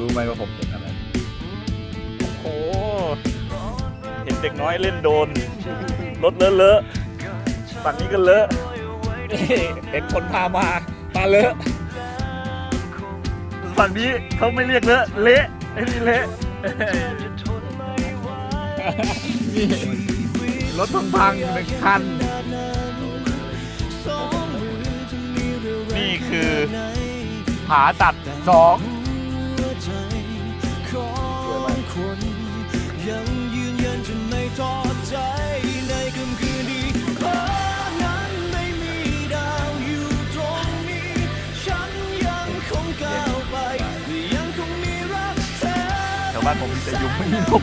รู้ไหมว่าผมเห็นอะไร โอ้โหเห็นเด็กน้อยเล่นโดน รถเลอะเลอะๆฝั่งนี้ก็เลอะนี่เห็นคนพามามาเลอะฝั่งนี้เขาไม่เรียกเลอะเละไอ้นี่เละนี่รถพังๆหนึ่งคัน นี่คือผาตัดสองยัง บ้านผมมีแต่ยุงไม่มีนก